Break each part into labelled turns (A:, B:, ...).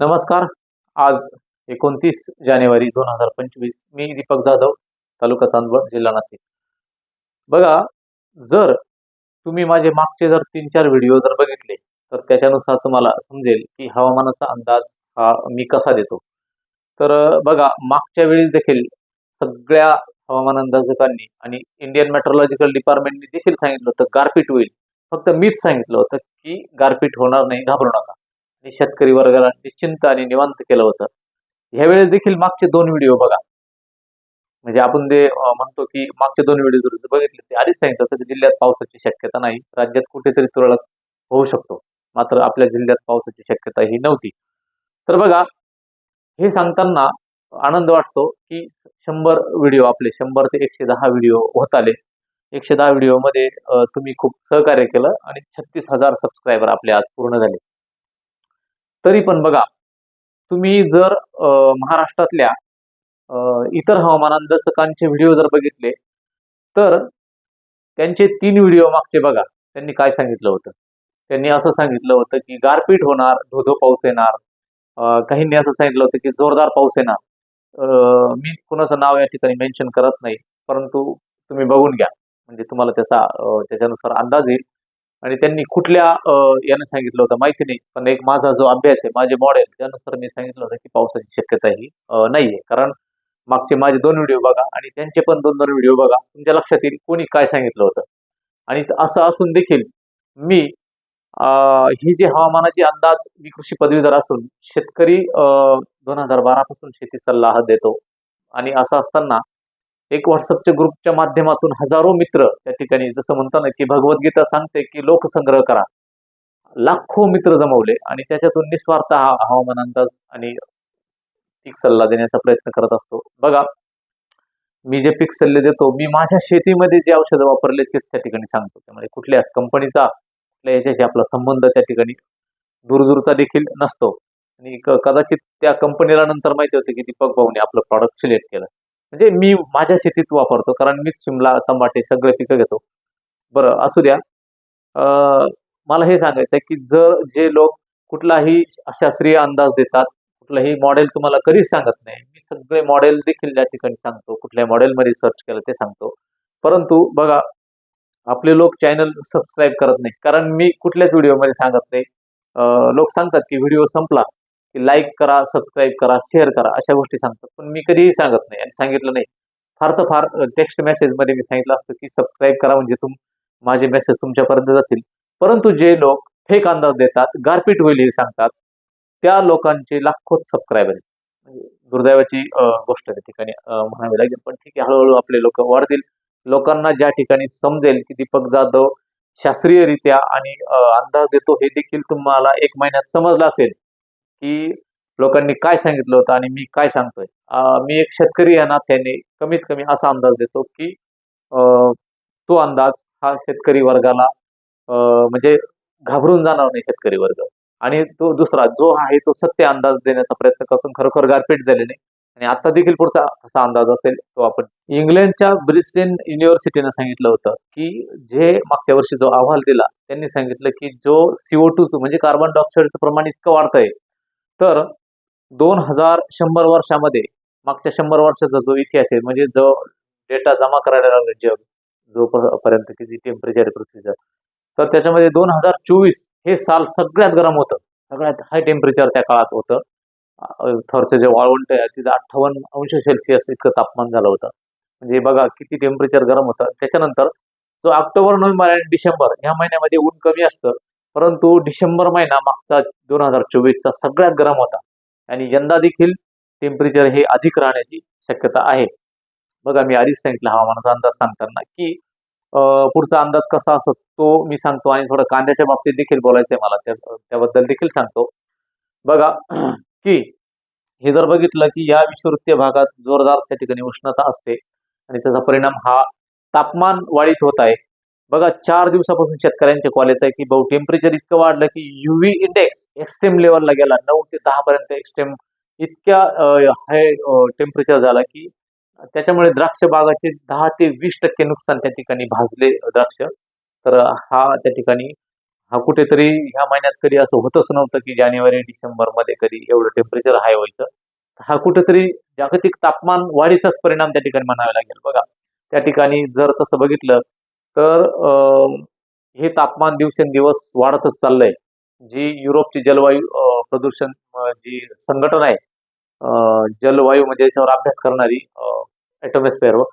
A: नमस्कार. आज एकोणतीस जानेवारी दोन हजार पंचवीस. मी दीपक जाधव तालुका चांदवड जिल्हा नाशिक. बघा जर तुम्ही माझे मागचे जर तीन चार व्हिडिओ जर बघितले तर त्याच्यानुसार तुम्हाला समजेल की हवामानाचा अंदाज हा मी कसा देतो. तर बघा मागच्या वेळेस देखील सगळ्या हवामान अंदाजकांनी आणि इंडियन मेट्रोलॉजिकल डिपार्टमेंटने देखील सांगितलं होतं गारपीट होईल. फक्त मीच सांगितलं होतं की गारपीट होणार नाही घाबरू नका. हे शेतकरी वर्गाला निश्चिंत आणि निवांत केलं होतं. ह्यावेळेस देखील मागचे दोन व्हिडिओ बघा. म्हणजे आपण जे म्हणतो की मागचे दोन व्हिडिओ जर बघितले ते आधीच सांगितलं तर जिल्ह्यात पावसाची शक्यता नाही राज्यात कुठेतरी तुरळक होऊ शकतो. मात्र आपल्या जिल्ह्यात पावसाची शक्यता ही नव्हती. तर बघा हे सांगताना आनंद वाटतो की शंभर व्हिडिओ आपले शंभर ते एकशे दहा व्हिडिओ होत आले. एकशे दहा व्हिडिओमध्ये तुम्ही खूप सहकार्य केलं आणि छत्तीस हजार सबस्क्रायबर आपले आज पूर्ण झाले. तरी पण बघा तुम्ही जर महाराष्ट्रातल्या इतर हवामान अंदाजकांचे व्हिडिओ जर बघितले तर त्यांचे तीन व्हिडिओ मागचे बघा त्यांनी काय सांगितलं होतं? त्यांनी असं सांगितलं होतं की गारपीट होणार धोधो पाऊस येणार. काहींनी असं सांगितलं होतं की जोरदार पाऊस येणार. मी कुणाचं नाव या ठिकाणी मेन्शन करत नाही परंतु तुम्ही बघून घ्या. म्हणजे तुम्हाला त्याचा त्याच्यानुसार अंदाज येईल. आणि त्यांनी कुठल्या यानं सांगितलं होतं माहिती नाही. पण एक माझा जो अभ्यास आहे माझे मॉडेल त्यानुसार मी सांगितलं होतं की पावसाची शक्यता ही नाहीये. कारण मागचे माझे दोन व्हिडिओ बघा आणि त्यांचे पण दोन दोन व्हिडिओ बघा. तुमच्या लक्षात येईल कोणी काय सांगितलं होतं. आणि असं असून देखील मी ही जी हवामानाची अंदाज मी कृषी पदवीधर असून शेतकरी दोन हजार बारा पासून शेती सल्ला देतो. आणि असं असताना एक व्हॉट्सअपच्या ग्रुपच्या माध्यमातून हजारो मित्र त्या ठिकाणी जसं म्हणताना की भगवद्गीता सांगते की लोकसंग्रह करा. लाखो मित्र जमवले आणि त्याच्यातून निस्वार्थ हा हवामान अंदाज आणि पीक सल्ला देण्याचा प्रयत्न करत असतो. बघा मी जे पीक सल्ले देतो मी माझ्या शेतीमध्ये जे औषधं वापरले तेच त्या ठिकाणी सांगतो. त्यामुळे कुठल्याच कंपनीचा कुठल्या याच्याशी आपला संबंध त्या ठिकाणी दूरदूरता देखील नसतो. आणि कदाचित त्या कंपनीला नंतर माहिती होते की दीपक भाऊने आपलं प्रॉडक्ट सिलेक्ट केलं. म्हणजे मी माझ्या शेतीत वापरतो कारण मीच शिमला टमाटे सगळे पिकं घेतो. बरं असू द्या. मला हे सांगायचं आहे की जर जे लोक कुठलाही शास्त्रीय अंदाज देतात कुठलंही मॉडेल तुम्हाला कधीच सांगत नाही. मी सगळे मॉडेल देखील या ठिकाणी सांगतो कुठल्या मॉडेलमध्ये सर्च केलं ते सांगतो. परंतु बघा आपले लोक चॅनल सबस्क्राईब करत नाही कारण मी कुठल्याच व्हिडिओमध्ये सांगत नाही. लोक सांगतात की व्हिडिओ संपला. की लाईक करा सबस्क्राईब करा शेअर करा अशा गोष्टी सांगतात. पण मी कधीही सांगत नाही आणि सांगितलं नाही. फार तर फार टेक्स्ट मेसेजमध्ये मी सांगितलं असतं की सबस्क्राईब करा म्हणजे तुम माझे मेसेज तुमच्यापर्यंत जातील. परंतु जे लोक फेक अंदाज देतात गारपीट होईल हे सांगतात त्या लोकांचे लाखोच सबस्क्रायबर आहेत. म्हणजे दुर्दैवाची गोष्ट त्या ठिकाणी म्हणावी लागेल. पण ठीक आहे हळूहळू आपले लोक वाढतील. लोकांना ज्या ठिकाणी समजेल की दीपक जाधव शास्त्रीयरित्या आणि अंदाज देतो हे देखील तुम्हाला एक महिन्यात समजलं असेल. की लोकांनी काय सांगितलं होतं आणि मी काय सांगतोय? मी एक शेतकरी या नात्याने कमीत कमी असा अंदाज देतो की तो अंदाज हा शेतकरी वर्गाला म्हणजे घाबरून जाणार नाही शेतकरी वर्ग. आणि तो दुसरा जो आहे तो सत्य अंदाज देण्याचा प्रयत्न करतो. खरोखर गारपीट झाले नाही. आणि आता देखील पुढचा असा अंदाज असेल तो आपण इंग्लंडच्या ब्रिस्टेन युनिव्हर्सिटीनं सांगितलं होतं की जे मागच्या वर्षी जो अहवाल दिला त्यांनी सांगितलं की जो सीओ टू म्हणजे कार्बन डायऑक्साईडचं प्रमाण इतकं वाढतंय तर दोन हजार शंभर वर्षामध्ये मागच्या शंभर वर्षाचा जो इतिहास आहे म्हणजे जो डेटा जमा करायला लागला जग जो प- पर्यंत किती टेम्परेचर पृथ्वीचं तर त्याच्यामध्ये दोन हजार चोवीस हे साल सगळ्यात गरम होतं. सगळ्यात हाय टेम्परेचर त्या काळात होतं. थरचं जे वाळवंट आहे तिथं अठ्ठावन्न अंश सेल्सिअस इतकं तापमान झालं होतं. म्हणजे बघा किती टेम्परेचर गरम होतं. त्याच्यानंतर जो ऑक्टोबर नोव्हेंबर आणि डिसेंबर ह्या महिन्यामध्ये ऊन कमी असतं. परंतु डिसेंबर महिना मागचा दोन हजार चोवीसचा सगळ्यात गरम होता. आणि यंदा देखील टेम्परेचर हे अधिक राहण्याची शक्यता आहे. बघा मी आधीच सांगितलं हवामानाचा अंदाज सांगताना की पुढचा अंदाज कसा असतो तो मी सांगतो आणि थोडं कांद्याच्या बाबतीत देखील बोलायचं आहे मला त्या- त्याबद्दल देखील सांगतो. बघा की हे जर बघितलं की या विषुवृत्तीय भागात जोरदार त्या ठिकाणी उष्णता असते आणि त्याचा परिणाम हा तापमान वाढीत होत आहे. बघा चार दिवसापासून शेतकऱ्यांच्या कॉल येत आहे की भाऊ टेम्परेचर इतकं वाढलं की युव्ही इंडेक्स एक्स्ट्रीम लेवलला गेला. नऊ ते दहा पर्यंत एक्स्ट्रीम इतक्या हाय टेम्परेचर झाला की त्याच्यामुळे द्राक्ष बागाचे दहा ते वीस टक्के नुकसान त्या ठिकाणी भाजले द्राक्ष. तर हा त्या ठिकाणी हा कुठेतरी ह्या महिन्यात कधी असं होतच नव्हतं की जानेवारी डिसेंबरमध्ये कधी एवढं टेम्परेचर हाय व्हायचं. हा कुठेतरी जागतिक तापमान वाढीचाच परिणाम त्या ठिकाणी म्हणावा लागेल. बघा त्या ठिकाणी जर तसं बघितलं तर हे तापमान दिवसेंदिवस वाढतच चाललंय. जी युरोपची जलवायू प्रदूषण जी संघटना आहे जलवायू म्हणजे याच्यावर अभ्यास करणारी ॲटॉमॉस्फेअरवर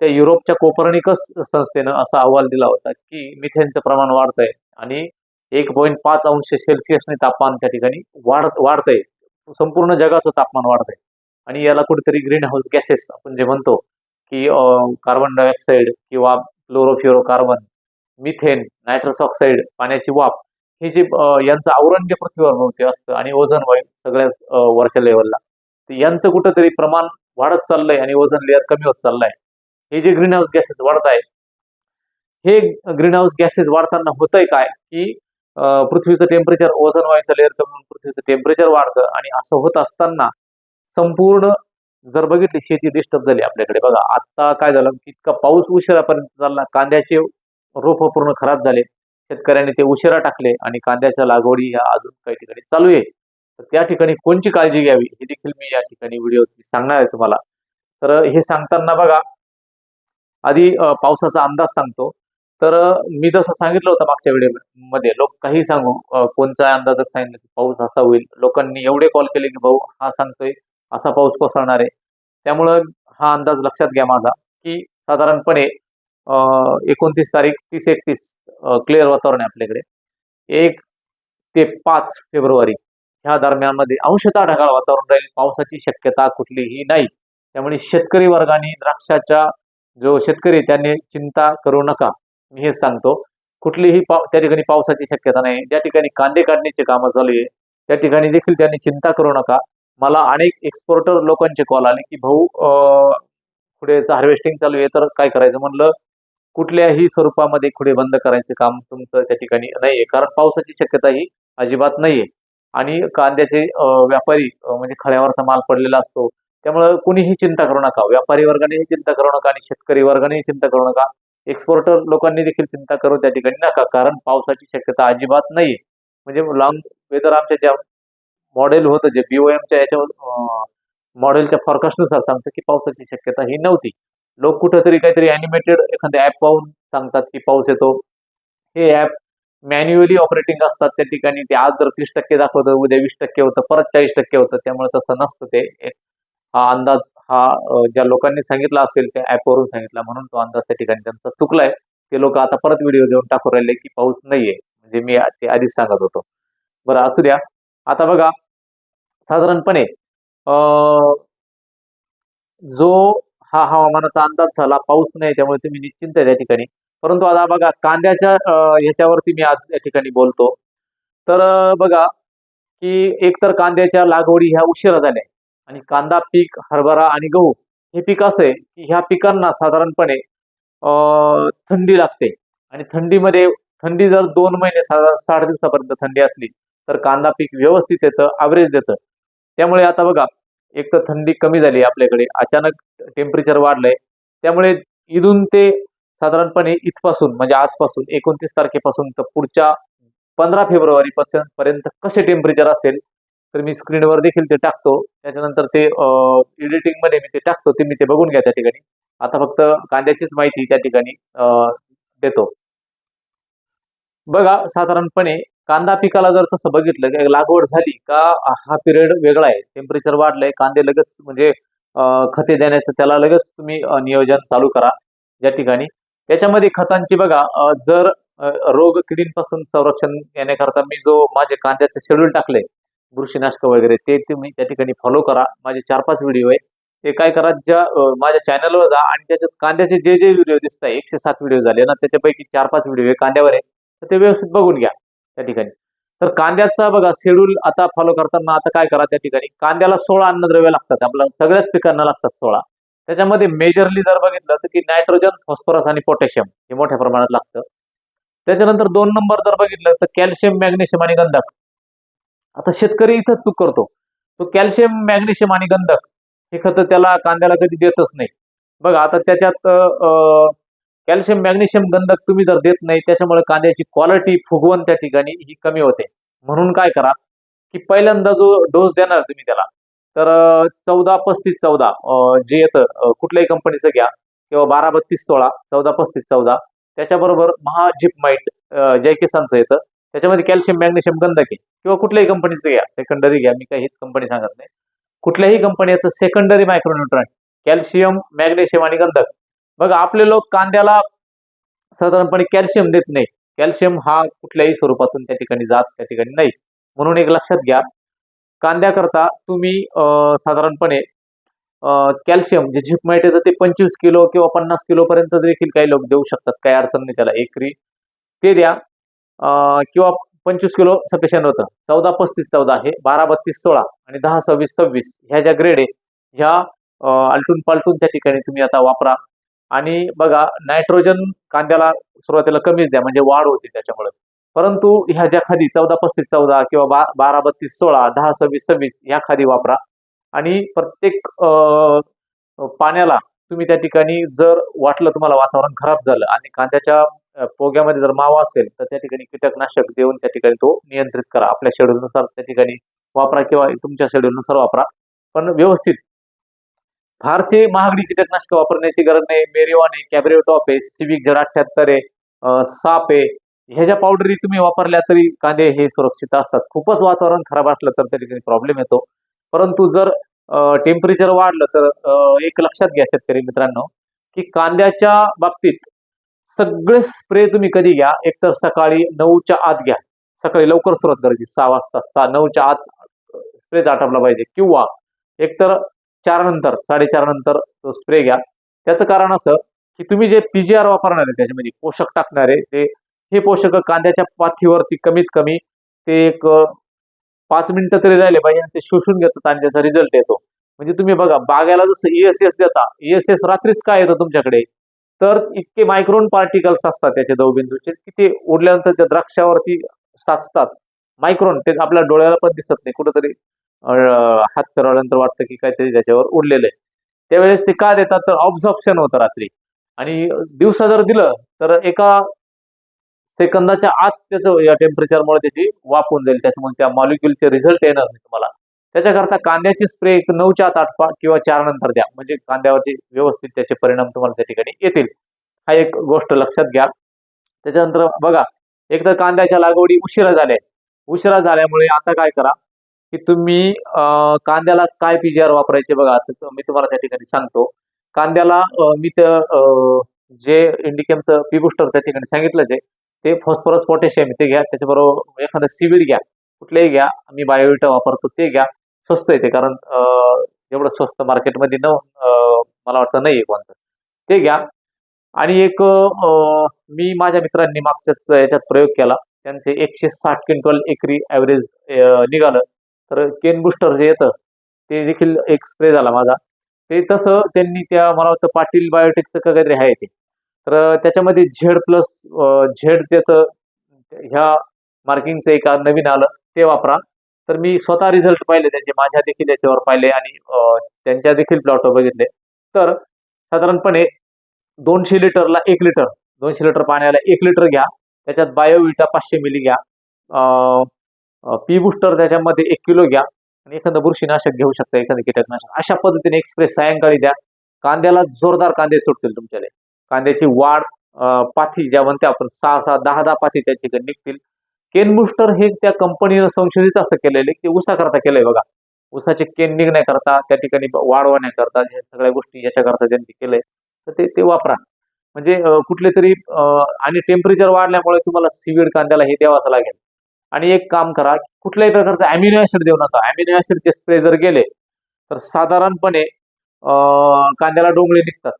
A: त्या युरोपच्या कोपर्निकस संस्थेनं असा अहवाल दिला होता की मिथेनचं प्रमाण वाढतंय आणि एक पॉईंट पाच अंश सेल्सिअसने तापमान त्या ठिकाणी वाढ वाढतंय. संपूर्ण जगाचं तापमान वाढतंय. आणि याला कुठेतरी ग्रीन हाऊस गॅसेस आपण जे म्हणतो की कार्बन डायऑक्साईड किंवा क्लोरोफ्युरोकार्बन मिथेन नायट्रस ऑक्साईड पाण्याची वाफ हे जे यांचं आवरण जे पृथ्वीवर होते असतं आणि ओझोन वायू सगळ्यात वरच्या लेवलला. तर यांचं कुठंतरी प्रमाण वाढत चाललंय आणि ओझोन लेअर कमी होत चाललंय. हे जे ग्रीन हाऊस गॅसेस वाढत आहे हे ग्रीन हाऊस गॅसेस वाढताना होतंय काय? की पृथ्वीचं टेम्परेचर ओझोन वायूचं लेअर कमी होऊन पृथ्वीचं टेम्परेचर वाढतं आणि असं होत असताना संपूर्ण जर बघितली शेती डिस्टर्ब झाली आपल्याकडे. बघा आता काय झालं? इतका पाऊस उशिरापर्यंत चालला. कांद्याचे रोप पूर्ण खराब झाले. शेतकऱ्यांनी ते उशिरा टाकले आणि कांद्याच्या लागवडी ह्या अजून काही ठिकाणी चालू आहे. तर त्या ठिकाणी कोणची काळजी घ्यावी? हे देखील मी या ठिकाणी व्हिडिओ सांगणार आहे तुम्हाला. तर हे सांगताना बघा आधी पावसाचा अंदाज सांगतो. तर मी जसं सांगितलं होतं मागच्या व्हिडिओमध्ये लोक काही सांगू कोणचा अंदाजच सांगितलं की पाऊस असा होईल. लोकांनी एवढे कॉल केले की भाऊ हा सांगतोय. असा पाऊस कोसळणार आहे. त्यामुळं हा अंदाज लक्षात घ्या माझा की साधारणपणे एकोणतीस तारीख तीस एकतीस क्लिअर वातावरण आहे आपल्याकडे. एक ते पाच फेब्रुवारी ह्या दरम्यानमध्ये अंशतः ढगाळ वातावरण राहील. पावसाची शक्यता कुठलीही नाही. त्यामुळे शेतकरी वर्गाने द्राक्षाच्या जो शेतकरी त्यांनी चिंता करू नका. मी हेच सांगतो. कुठलीही पाव त्या ठिकाणी पावसाची शक्यता नाही. ज्या ठिकाणी कांदे काढण्याचे कामं चालू आहे त्या ठिकाणी देखील त्यांनी चिंता करू नका. मला अनेक एक्सपोर्टर लोकांचे कॉल आले की भाऊ पुढे हार्वेस्टिंग चालू आहे तर काय करायचं? म्हणलं कुठल्याही स्वरूपामध्ये खुडे बंद करायचं काम तुमचं त्या ठिकाणी नाहीये कारण पावसाची शक्यता ही अजिबात नाहीये आणि कांद्याचे व्यापारी म्हणजे खळ्यावरचा माल पडलेला असतो त्यामुळं कुणीही चिंता करू नका. व्यापारी वर्गानेही चिंता करू नका आणि शेतकरी वर्गानेही चिंता करू नका. एक्सपोर्टर लोकांनी देखील चिंता करू त्या ठिकाणी नका कारण पावसाची शक्यता अजिबात नाहीये म्हणजे लॉंग वेदर आमच्या ज्या मॉडेल होतं जे बीओएमच्या याच्यावर मॉडेलच्या फॉरकास्टनुसार सांगतं की पावसाची शक्यता ही नव्हती. लोक कुठंतरी काहीतरी अॅनिमेटेड एखाद्या ॲप पाहून सांगतात की पाऊस येतो. हे ॲप मॅन्युअली ऑपरेटिंग असतात त्या ठिकाणी. ते आज जर तीस टक्के दाखवतं उद्या वीस टक्के होतं परत चाळीस टक्के होतं. त्यामुळे तसं नसतं ते. हा अंदाज हा ज्या लोकांनी सांगितला असेल त्या ॲपवरून सांगितला म्हणून तो अंदाज त्या ठिकाणी त्यांचा चुकलाय. ते लोक आता परत व्हिडिओ देऊन टाकून राहिले की पाऊस नाहीये. म्हणजे मी ते आधीच सांगत होतो. बरं असू द्या. आता बघा साधारणपणे अं, जो हा हवामानाचा अंदाज झाला पाऊस नाही त्यामुळे तुम्ही निश्चिंत आहे त्या ठिकाणी. परंतु आता बघा कांद्याच्या ह्याच्यावरती मी आज या ठिकाणी बोलतो. तर बघा की एकतर कांद्याच्या लागवडी ह्या उशिरा झाल्या आणि कांदा पीक हरभरा आणि गहू हे पीक असं आहे की ह्या पिकांना साधारणपणे थंडी लागते. आणि थंडीमध्ये थंडी जर दोन महिने साधारण साठ दिवसापर्यंत थंडी असली तर कांदा पीक व्यवस्थित येतं ॲव्हरेज देतं. त्यामुळे आता बघा एक तर थंडी कमी झाली आपल्याकडे अचानक टेम्परेचर वाढलंय. त्यामुळे इथून ते साधारणपणे इथपासून म्हणजे आजपासून एकोणतीस तारखेपासून तर पुढच्या पंधरा फेब्रुवारी पासून पर्यंत कसे टेम्परेचर असेल तर मी स्क्रीनवर देखील ते टाकतो. त्याच्यानंतर ते एडिटिंगमध्ये मी ते टाकतो. ते मी ते बघून घ्या त्या ठिकाणी. आता फक्त कांद्याचीच माहिती त्या ठिकाणी देतो. बघा साधारणपणे कांदा पिकाला जर तसं बघितलं की लागवड झाली का हा पिरियड वेगळा आहे. टेम्परेचर वाढलंय कांदे लगेच म्हणजे खते देण्याचं त्याला लगेच तुम्ही नियोजन चालू करा या ठिकाणी. त्याच्यामध्ये खतांची बघा जर रोग किडींपासून संरक्षण येण्याकरता मी जो माझे कांद्याचे शेड्यूल टाकले बुरशीनाशक वगैरे ते तुम्ही त्या ठिकाणी फॉलो करा. माझे चार पाच व्हिडिओ आहे ते काय करा ज्या माझ्या चॅनलवर जा आणि त्याच्यात कांद्याचे जे जे व्हिडिओ दिसत आहे एकशे सात व्हिडिओ झाले ना त्याच्यापैकी चार पाच व्हिडिओ आहे कांद्यावर आहे. तर ते व्यवस्थित बघून घ्या. त्या ठिकाणी. तर कांद्याचा बघा शेड्यूल आता फॉलो करताना आता काय करा त्या ठिकाणी? कांद्याला सोळा अन्नद्रव्य लागतात आपल्या सगळ्याच पिकांना लागतात सोळा. त्याच्यामध्ये मेजरली जर बघितलं तर की नायट्रोजन फॉस्फरस आणि पोटॅशियम हे मोठ्या प्रमाणात लागतं. त्याच्यानंतर दोन नंबर जर बघितलं तर कॅल्शियम मॅग्नेशियम आणि गंधक. आता शेतकरी इथं चूक करतो. तो कॅल्शियम मॅग्नेशियम आणि गंधक हे खतं त्याला कांद्याला कधी देतच नाही. बघा आता त्याच्यात कॅल्शियम मॅग्नेशियम गंधक तुम्ही जर देत नाही त्याच्यामुळे कांद्याची क्वालिटी फुगवण त्या ठिकाणी ही कमी होते. म्हणून काय करा की पहिल्यांदा जो डोस देणार तुम्ही त्याला तर चौदा पस्तीस चौदा जे येतं कुठल्याही कंपनीचं घ्या किंवा बारा बत्तीस सोळा चौदा पस्तीस चौदा त्याच्याबरोबर महाजिपमाईट जय किसानचं येतं. त्याच्यामध्ये कॅल्शियम मॅग्नेशियम गंधक आहे. किंवा कुठल्याही कंपनीचं घ्या सेकंडरी घ्या मी काही हीच कंपनी सांगत नाही. कुठल्याही कंपनीचं सेकंडरी मायक्रोन्युट्रॉन कॅल्शियम मॅग्नेशियम आणि गंधक बघा आपले लोक कांद्याला साधारणपणे कॅल्शियम देत नाही कॅल्शियम हा कुठल्याही स्वरूपातून त्या ठिकाणी जात त्या ठिकाणी नाही. म्हणून एक लक्षात घ्या कांद्याकरता तुम्ही साधारणपणे कॅल्शियम जे झिपमाईट येतं ते पंचवीस किलो किंवा पन्नास किलो पर्यंत देखील काही लोक देऊ शकतात. काही अडचण नाही त्याला एकरी. ते द्या. किंवा पंचवीस किलो सफिशियंट होतं. चौदा पस्तीस चौदा आहे बारा बत्तीस सोळा आणि दहा सव्वीस सव्वीस ह्या ज्या ग्रेड आहे ह्या आलटून पालटून त्या ठिकाणी तुम्ही आता वापरा. आणि बघा नायट्रोजन कांद्याला सुरुवातीला कमीच द्या म्हणजे वाढ होते त्याच्यामुळे. परंतु ह्या ज्या खादी चौदा पस्तीस चौदा किंवा बा बारा बत्तीस सोळा दहा सव्वीस सव्वीस ह्या खादी वापरा. आणि प्रत्येक पाण्याला तुम्ही त्या ठिकाणी जर वाटलं तुम्हाला वातावरण खराब झालं आणि कांद्याच्या पोग्यामध्ये जर मावा असेल तर त्या ठिकाणी कीटकनाशक देऊन त्या ठिकाणी तो नियंत्रित करा. आपल्या शेड्यूलनुसार त्या ठिकाणी वापरा किंवा तुमच्या शेड्यूलनुसार वापरा. पण व्यवस्थित फारसे महागडी कीटकनाशक वापरण्याची गरज नाही. मेरिवाने कॅबरेओ टॉप आहे सिविक झड अठ्ठ्याहत्तर आहे साप आहे. ह्याच्या पावडरी तुम्ही वापरल्या तरी कांदे हे सुरक्षित असतात. खूपच वातावरण खराब असलं तर त्या ठिकाणी प्रॉब्लेम येतो. परंतु जर टेम्परेचर वाढलं तर एक लक्षात घ्या शेतकरी मित्रांनो की कांद्याच्या बाबतीत सगळे स्प्रे तुम्ही कधी घ्या? एकतर सकाळी नऊच्या आत घ्या. सकाळी लवकर सुरुवात करायची सहा वाजता सहा नऊच्या आत स्प्रे आटपला पाहिजे. किंवा एकतर चार नंतर साडेचार नंतर तो स्प्रे घ्या. त्याचं कारण असं की तुम्ही जे पीजीआर वापरणार आहे त्याच्यामध्ये पोषक टाकणारे ते हे पोषक कांद्याच्या पाथीवरती कमीत कमी ते एक पाच मिनिटं तरी राहिले पाहिजे आणि ते शोषून घेतात आणि त्याचा रिझल्ट येतो. म्हणजे तुम्ही बघा बागायला जसं ईएसएस देता ईएसएस रात्रीच काय येतं तुमच्याकडे? तर इतके मायक्रोन पार्टिकल्स असतात त्याचे दवबिंदूचे की ते उडल्यानंतर त्या द्राक्षावरती साचतात. मायक्रोन ते आपल्या डोळ्याला पण दिसत नाही कुठंतरी हात करावल्यानंतर वाटतं की काहीतरी त्याच्यावर उडलेलं आहे. त्यावेळेस ते का देतात? तर ऑब्झॉर्प्शन होतं रात्री. आणि दिवसा जर दिलं तर एका सेकंदाच्या आत त्याचं या टेम्परेचरमुळे त्याची वाफ होऊन जाईल. त्याच्यामुळे त्या मॉलिक्युलचे रिझल्ट येणार नाही तुम्हाला. त्याच्याकरता कांद्याची स्प्रे एक नऊच्या आत आठवा किंवा चार नंतर द्या. म्हणजे कांद्यावरती व्यवस्थित त्याचे परिणाम तुम्हाला त्या ठिकाणी येतील. हा एक गोष्ट लक्षात घ्या. त्याच्यानंतर बघा एक तर कांद्याच्या लागवडी उशिरा झाल्या. उशिरा झाल्यामुळे आता काय करा की तुम्ही कांद्याला काय पीजीआर वापरायचे बघा मी तुम्हाला त्या ठिकाणी सांगतो. कांद्याला मी त्या जे इंडिकेमचं पी बुस्टर त्या ठिकाणी सांगितलं जे ते फॉस्फरस पोटॅशियम ते घ्या. त्याच्याबरोबर एखादं सिविड घ्या. कुठलेही घ्या. मी बायोविटा वापरतो ते घ्या. स्वस्त येते कारण एवढं स्वस्त मार्केटमध्ये न मला वाटतं नाही आहे कोणतं. ते घ्या. आणि एक मी माझ्या मित्रांनी मागच्याच याच्यात प्रयोग केला. त्यांचे एकशे साठ क्विंटल एकरी ॲव्हरेज निघालं. तर केन बुस्टर जे येतं ते देखील एक स्प्रे झाला माझा. ते तसं त्यांनी त्या मला वाटतं पाटील बायोटेकचं काहीतरी आहे ते. तर त्याच्यामध्ये झेड प्लस झेड त्याचं ह्या मार्किंगचं एक नवीन आलं ते वापरा. तर मी स्वतः रिझल्ट पाहिले त्याचे माझ्या देखील याच्यावर पाहिले आणि त्यांच्या देखील प्लॉट बघितले. तर साधारणपणे दोनशे लिटरला एक लिटर दोनशे लिटर पाण्याला एक लिटर घ्या. त्याच्यात बायोविटा पाचशे मिली घ्या. पी बुस्टर त्याच्यामध्ये एक किलो घ्या आणि एखादं बुरशीनाशक घेऊ शकता एखादं कीटकनाशक. अशा पद्धतीने एक्सप्रेस सायंकाळी द्या. कांद्याला जोरदार कांदे सुटतील तुमच्याकडे. कांद्याची वाढ पाथी ज्या म्हणते आपण सहा सहा दहा दहा पाथी त्या ठिकाणी निघतील. केन बुस्टर हे त्या कंपनीनं संशोधित असं केलेलं आहे की ऊसाकरता केलंय बघा. ऊसाचे केन निघण्याकरता त्या ठिकाणी वाढवण्याकरता ह्या सगळ्या गोष्टी याच्याकरता त्यांनी केलंय. तर ते ते वापरा. म्हणजे कुठले तरी आणि टेम्परेचर वाढल्यामुळे तुम्हाला सिविड कांद्याला हे द्यावाचं लागेल. आणि एक काम करा कुठल्याही प्रकारचं अॅमिनो ऍसिड देऊ नका. अॅमिनो ऍसिडचे स्प्रे जर गेले तर साधारणपणे कांद्याला डोंगळे निघतात.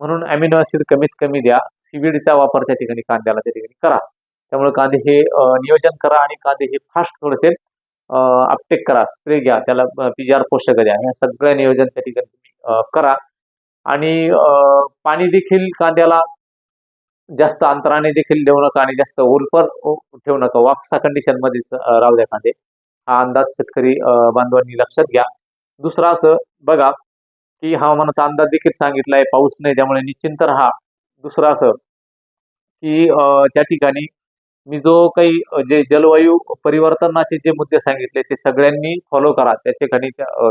A: म्हणून अॅमिनो ऍसिड कमीत कमी द्या. सीवीडचा वापर त्या ठिकाणी कांद्याला त्या ठिकाणी करा. त्यामुळे कांदे हे नियोजन करा आणि कांदे हे फास्ट थोडेसे अपटेक करा. स्प्रे घ्या. त्याला पीजीआर पोषक द्या. ह्या सगळं नियोजन त्या ठिकाणी तुम्ही करा. आणि पाणी देखील कांद्याला जास्त अंतराने देखील देऊ नका आणि जास्त ओलपर ठेवू नका. वापसा कंडिशन मध्येच राहू द्या कांदे हा अंदाज शेतकरी बांधवांनी लक्षात घ्या. दुसरा असं बघा की हवामानाचा अंदाज देखील सांगितलाय पाऊस नाही त्यामुळे निश्चिंत राहा. दुसरं असं की त्या ठिकाणी मी जो काही जे जलवायू परिवर्तनाचे जे मुद्दे सांगितले ते सगळ्यांनी फॉलो करा. त्या ठिकाणी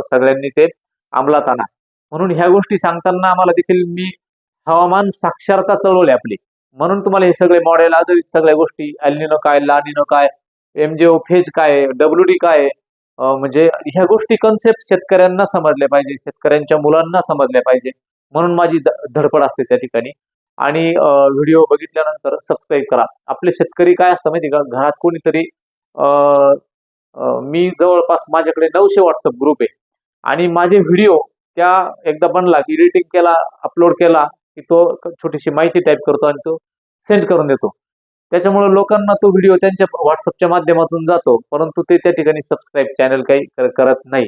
A: सगळ्यांनी ते अंमलात आणा. म्हणून ह्या गोष्टी सांगताना आम्हाला देखील मी हवामान साक्षरता चळवली आपली. म्हणून तुम्हाला हे सगळे मॉडेल आधारित सगळ्या गोष्टी अल्निनो काय लानिनो काय एमजेओ फेज काय डब्ल्यू डी काय म्हणजे ह्या गोष्टी कन्सेप्ट शेतकऱ्यांना समजल्या पाहिजे शेतकऱ्यांच्या मुलांना समजल्या पाहिजे. म्हणून माझी धडपड असते त्या ठिकाणी. आणि व्हिडिओ बघितल्यानंतर सबस्क्राईब करा. आपले शेतकरी काय असतं माहिती का? घरात कोणीतरी मी जवळपास माझ्याकडे नऊशे व्हॉट्सअप ग्रुप आहे. आणि माझे व्हिडिओ त्या एकदा बनला की एडिटिंग केला अपलोड केला की तो छोटीशी माहिती टाईप करतो आणि तो सेंड करून देतो. त्याच्यामुळे लोकांना तो व्हिडिओ त्यांच्या व्हॉट्सअपच्या माध्यमातून जातो परंतु ते त्या ठिकाणी सबस्क्राईब चॅनल काही कर- करत नाही.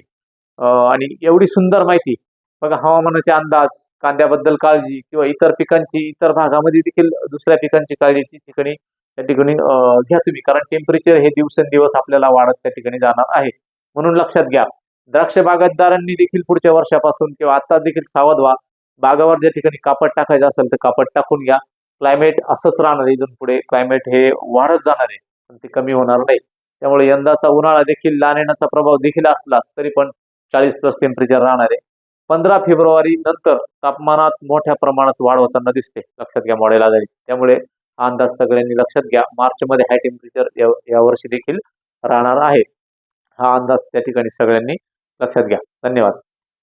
A: आणि एवढी सुंदर माहिती बघा हवामानाचे अंदाज कांद्याबद्दल काळजी किंवा इतर पिकांची इतर भागामध्ये देखील दुसऱ्या पिकांची काळजी ती ठिकाणी त्या ठिकाणी घ्या तुम्ही. कारण टेम्परेचर हे दिवसेंदिवस आपल्याला वाढत त्या ठिकाणी जाणार आहे. म्हणून लक्षात घ्या. द्राक्ष बागायतदारांनी देखील पुढच्या वर्षापासून किंवा आता देखील सावध व्हा. बागावर ज्या ठिकाणी कापड टाकायचं असेल तर कापड टाकून घ्या क्लायमेट असंच राहणार आहे इथून पुढे. क्लायमेट हे वाढत जाणार आहे. पण ते कमी होणार नाही. त्यामुळे यंदाचा उन्हाळा देखील लहान येण्याचा प्रभाव देखील असला तरी पण चाळीस प्लस टेम्परेचर राहणार आहे. पंधरा फेब्रुवारी नंतर तापमानात मोठ्या प्रमाणात वाढ होताना दिसते. लक्षात घ्या मॉडेल आधारित. त्यामुळे हा अंदाज सगळ्यांनी लक्षात घ्या. मार्च मध्ये हाय टेम्परेचर यावर्षी देखील राहणार आहे. हा अंदाज त्या ठिकाणी सगळ्यांनी लक्षात घ्या. धन्यवाद.